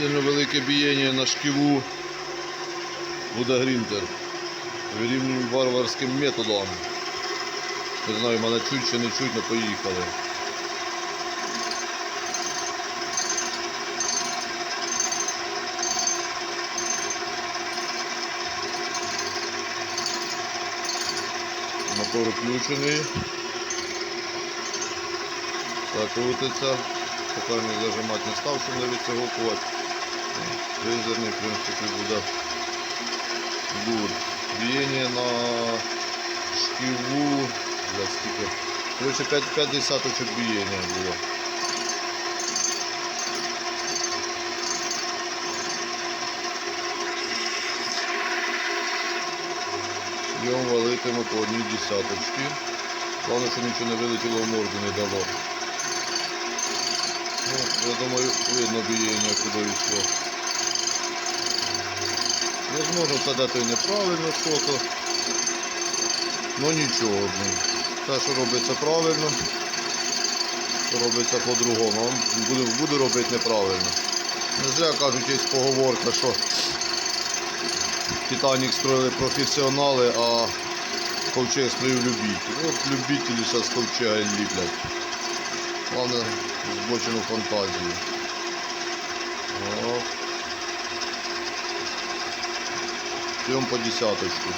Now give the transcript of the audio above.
Сильно велике бієння на шківу буде грінтер. Вирівнюємо варварським методом. Не знаю, мене чуть чи не чуть, але поїхали. Мотор включений. Так, крутиться. Поки не зажимати не став, щоб не відсягокувати. Фрезерний, в принципі, буде гуд. Бієння на шківу. Бля, скільки? Короче, 5, 5 десяточок бієння було. Йом валитиму по одній десяточці. Головне, що нічого не вилетіло в морду, не дало. Я думаю, видно бієння, куди йшло. Возможно, це дати і неправильно що-то. Ну нічого. Те, що робиться правильно, то робиться по-другому. Буде, буде робити неправильно. Не зря кажуть, є поговорка, що Титанік строїли професіонали, а ковчег строїв любитель. От любителі зараз ковчега ліплять. Головне збочену фантазію. О. П'ємо по десяточку.